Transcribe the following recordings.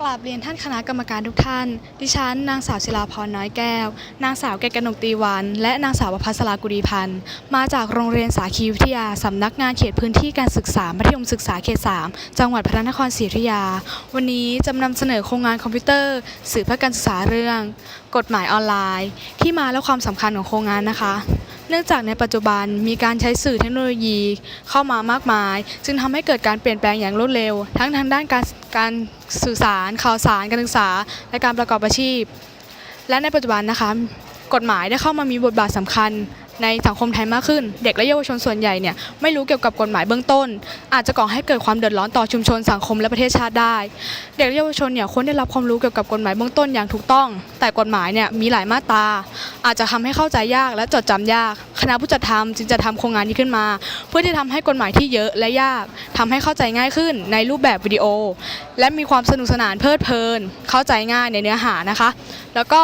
กราบเรียนท่านคณะกรรมการทุกท่าน ดิฉันนางสาวศิลาพรน้อยแก้ว นางสาวแกกนกตีวัน และนางสาวประภัสรากุดีพันธ์ มาจากโรงเรียนสาคีวิทยา สำนักงานเขตพื้นที่การศึกษามัธยมศึกษาเขต 3 จังหวัดพระนครศรีอยุธยา วันนี้จะนำเสนอโครงงานคอมพิวเตอร์ สื่อเพื่อการศึกษาเรื่อง กฎหมายออนไลน์ ที่มาและความสำคัญของโครงงานนะคะ เนื่องจากในปัจจุบันมีการใช้สื่อเทคโนโลยีเข้ามามากมาย จึงทำให้เกิดการเปลี่ยนแปลงอย่างรวดเร็ว ทั้งทางด้านการการสื่อสาร ข่าวสาร การศึกษา และการประกอบอาชีพ และในปัจจุบันนะคะกฎหมายได้เข้ามามีบทบาทสำคัญ ในสังคมไทยมากขึ้น เด็กและเยาวชนส่วนใหญ่เนี่ยไม่รู้เกี่ยวกับกฎหมายเบื้องต้น อาจจะก่อให้เกิดความเดือดร้อนต่อชุมชนสังคมและประเทศชาติได้ เด็กและเยาวชนเนี่ยควรได้รับความรู้เกี่ยวกับกฎหมายเบื้องต้นอย่างถูกต้อง แต่กฎหมายเนี่ยมีหลายมาตรา อาจจะทำให้เข้าใจยากและจดจำยาก คณะผู้จัดทำจึงจะทำโครงงานนี้ขึ้นมา เพื่อที่ทำให้กฎหมายที่เยอะและยากทำให้เข้าใจง่ายขึ้นในรูปแบบวิดีโอ และมีความสนุกสนานเพลิดเพลิน เข้าใจง่ายในเนื้อหานะคะ แล้วก็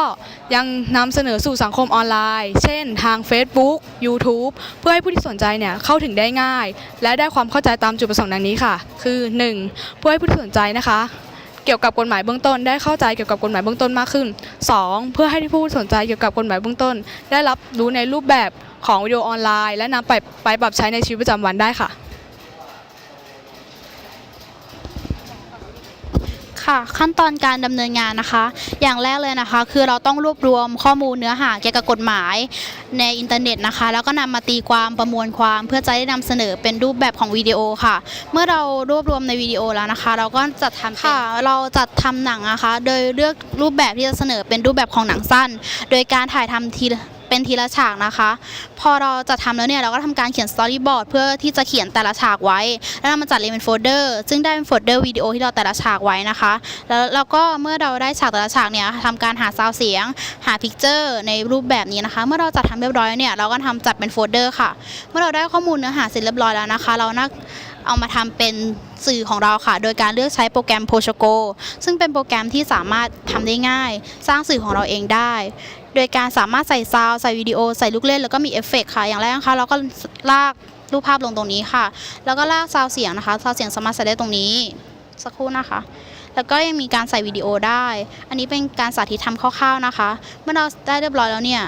ยังนำเสนอสู่สังคมออนไลน์ เช่น ทาง Facebook YouTube เพื่อให้ผู้ที่สนใจเนี่ยเข้าถึงได้ง่าย และได้ความเข้าใจตามจุดประสงค์ดังนี้ค่ะ คือ 1. เพื่อให้ผู้ที่สนใจนะคะ เกี่ยวกับกฎหมายเบื้องต้น ได้เข้าใจเกี่ยวกับกฎหมายเบื้องต้นมากขึ้น 2. เพื่อให้ผู้สนใจเกี่ยวกับกฎหมายเบื้องต้น ได้รับรู้ในรูปแบบของวิดีโอออนไลน์ และนำไปไปปรับใช้ในชีวิตประจำวันได้ค่ะ ค่ะ ขั้นตอนการดำเนินงานนะคะ อย่างแรกเลยนะคะ คือเราต้องรวบรวมข้อมูลเนื้อหาเกี่ยวกับกฎหมายในอินเทอร์เน็ตนะคะ แล้วก็นำมาตีความประมวลความ เพื่อจะได้นำเสนอเป็นรูปแบบของวิดีโอค่ะ เมื่อเรารวบรวมในวิดีโอแล้วนะคะ เราก็จัดทำค่ะ เราจัดทำหนังนะคะ โดยเลือกรูปแบบที่จะเสนอเป็นรูปแบบของหนังสั้น โดยการถ่ายทำทีละ เป็นทีละฉากนะคะ พอเราจะทำแล้วเนี่ยเราก็ทำการเขียนสตอรี่บอร์ดเพื่อที่จะเขียนแต่ละฉากไว้ แล้วเรามาจัดเรียงเป็นโฟลเดอร์ซึ่งได้เป็นโฟลเดอร์วิดีโอที่เราแต่ละฉากไว้นะคะ แล้วเราก็เมื่อเราได้ฉากแต่ละฉากเนี่ยทำการหาซาวเสียง หาพิกเจอร์ในรูปแบบนี้นะคะ เมื่อเราจัดทำเรียบร้อยเนี่ยเราก็ทำจัดเป็นโฟลเดอร์ค่ะ เมื่อเราได้ข้อมูลเนื้อหาเสร็จเรียบร้อยแล้วนะคะ เราน่าเอามาทำเป็นสื่อของเราค่ะ โดยการเลือกใช้โปรแกรม p o s h o g o ซึ่งเป็นโปรแกรมที่สามารถทำได้ง่าย สร้างสื่อของเราเองได้ โดยการสามารถใส่ซาวด์ใส่วิดีโอ ใส่ลูกเล่น แล้วก็มีเอฟเฟกต์ค่ะ อย่างแรกนะคะ เราก็ลากรูปภาพลงตรงนี้ค่ะ แล้วก็ลากซาวด์เสียงนะคะ ซาวด์เสียงสามารถใส่ได้ตรงนี้ สักครู่นะคะ แล้วก็ยังมีการใส่วิดีโอได้ อันนี้เป็นการสาธิตทำคร่าวๆนะคะ เมื่อเราได้เรียบร้อยแล้วเนี่ย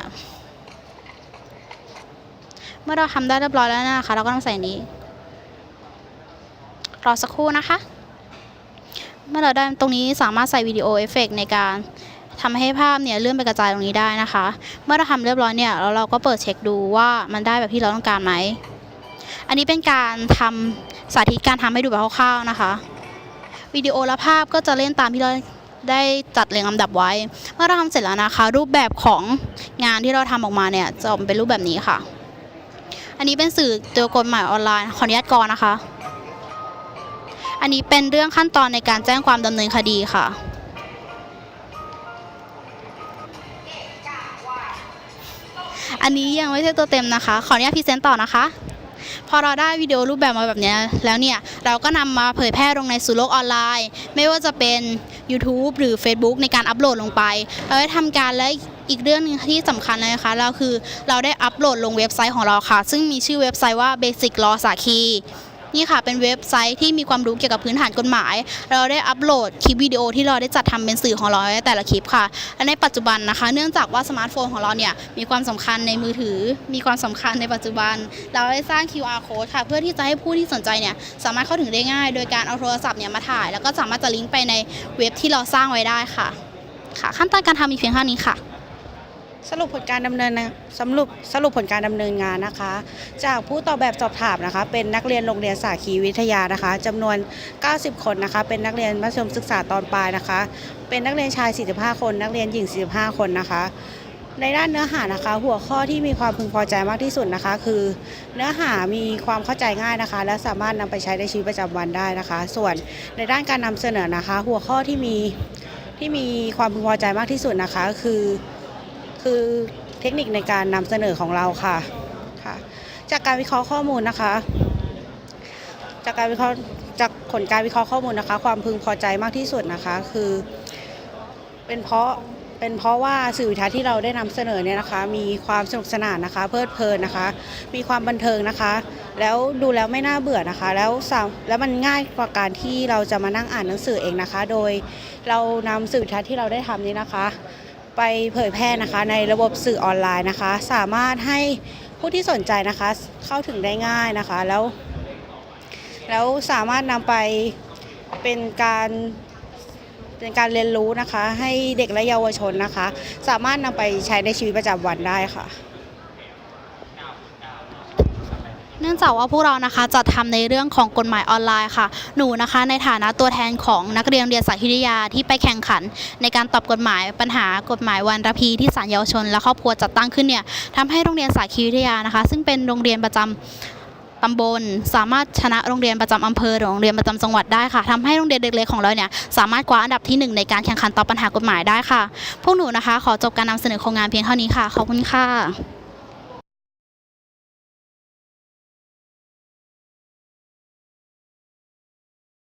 เมื่อเราทำได้เรียบร้อยแล้วนะคะ เราก็ต้องใส่นนี้ รอสักครู่นะคะ เมื่อเราได้ตรงนี้สามารถใส่วิดีโอเอฟเฟกต์ในการ ทำให้ภาพเนี่ยเลื่อนไปกระจายตรงนี้ได้นะคะ เมื่อเราทำเรียบร้อยเนี่ยแล้วเราก็เปิดเช็คดูว่ามันได้แบบที่เราต้องการไหม อันนี้เป็นการทำสาธิตการทำให้ดูแบบคร่าวๆนะคะวิดีโอและภาพก็จะเล่นตามที่เราได้จัดเรียงลำดับไว้ เมื่อเราทำเสร็จแล้วนะคะ รูปแบบของงานที่เราทำออกมาเนี่ยจะออกเป็นรูปแบบนี้ค่ะ อันนี้เป็นสื่อตัวกฎหมายออนไลน์ขออนุญาตก่อนนะคะ อันนี้เป็นเรื่องขั้นตอนในการแจ้งความดำเนินคดีค่ะ อันนี้ยังไม่ใช่ตัวเต็มนะคะ ขออนุญาตพรีเซนต์ต่อนะคะ พอเราได้วิดีโอรูปแบบมาแบบนี้แล้วเนี่ย เราก็นำมาเผยแพร่ลงในสู่โลกออนไลน์ ไม่ว่าจะเป็น YouTube หรือ Facebook ในการอัปโหลดลงไปเราได้ทำการและอีกเรื่องนึงที่สำคัญเลยนะคะ เราคือเราได้อัปโหลดลงเว็บไซต์ของเราค่ะ ซึ่งมีชื่อเว็บไซต์ว่า Basic Law สาคี นี่ค่ะเป็นเว็บไซต์ที่มีความรู้เกี่ยวกับพื้นฐานกฎหมาย เราได้อัปโหลดคลิปวิดีโอที่เราได้จัดทำเป็นสื่อของเราในแต่ละคลิปค่ะและในปัจจุบันนะคะ เนื่องจากว่าสมาร์ทโฟนของเราเนี่ยมีความสำคัญในมือถือ มีความสำคัญในปัจจุบัน เราได้สร้าง QR code ค่ะ เพื่อที่จะให้ผู้ที่สนใจเนี่ยสามารถเข้าถึงได้ง่าย โดยการเอาโทรศัพท์เนี่ยมาถ่าย แล้วก็สามารถจะลิงก์ไปในเว็บที่เราสร้างไว้ได้ค่ะค่ะ ขั้นตอนการทำมีเพียงเท่านี้ค่ะ สรุปผลการดำเนินนะสรุปสรุปผลการดำเนินงานนะคะ จากผู้ตอบแบบสอบถามนะคะ เป็นนักเรียนโรงเรียนสาคีวิทยานะคะจำนวน 90 คนนะคะ เป็นนักเรียนมัธยมศึกษาตอนปลายนะคะ เป็นนักเรียนชาย 45 คน นักเรียนหญิง 45 คนนะคะ ในด้านเนื้อหานะคะ หัวข้อที่มีความพึงพอใจมากที่สุดนะคะ คือ เนื้อหามีความเข้าใจง่ายนะคะ และสามารถนำไปใช้ในชีวิตประจำวันได้นะคะ ส่วนในด้านการนำเสนอนะคะ หัวข้อที่มีที่มีความพึงพอใจมากที่สุดนะคะ คือ คือเทคนิคในการนำเสนอของเราค่ะค่ะ จากการวิเคราะห์ข้อมูลนะคะ จากการวิเคราะห์จากผลการวิเคราะห์ข้อมูลนะคะ ความพึงพอใจมากที่สุดนะคะ คือ เป็นเพราะเป็นเพราะว่าสื่อวิทยาที่เราได้นำเสนอเนี่ยนะคะ มีความสนุกสนานนะคะ เพลิดเพลินนะคะ มีความบันเทิงนะคะ แล้วดูแล้วไม่น่าเบื่อนะคะ แล้วแล้วมันง่ายกว่าการที่เราจะมานั่งอ่านหนังสือเองนะคะ โดยเรานำสื่อทัศน์ที่เราได้ทำนี้นะคะ ไปเผยแพร่นะคะ ในระบบสื่อออนไลน์นะคะ สามารถให้ผู้ที่สนใจนะคะเข้าถึงได้ง่ายนะคะ แล้ว แล้วสามารถนำไปเป็นการเป็นการเรียนรู้นะคะ ให้เด็กและเยาวชนนะคะ สามารถนำไปใช้ในชีวิตประจำวันได้ค่ะ เนื่องจากว่าพวกเรานะคะจะทำในเรื่องของกฎหมายออนไลน์ค่ะ หนูนะคะในฐานะตัวแทนของนักเรียนเรียนสายวิทยาที่ไปแข่งขัน ในการตอบกฎหมายปัญหากฎหมายวันระพีที่ศาลเยาวชน และครอบครัวจัดตั้งขึ้นเนี่ยทำให้โรงเรียนสายวิทยานะคะ ซึ่งเป็นโรงเรียนประจำตำบลสามารถชนะโรงเรียนประจำอำเภอหรือโรงเรียนประจำจังหวัดได้ค่ะทำให้โรงเรียนเด็กๆของเราเนี่ยสามารถคว้าอันดับที่หนึ่งในการแข่งขันตอบปัญหากฎหมายได้ค่ะ พวกหนูนะคะ ขอจบการนำเสนอโครงงานเพียงเท่านี้ค่ะขอบคุณค่ะ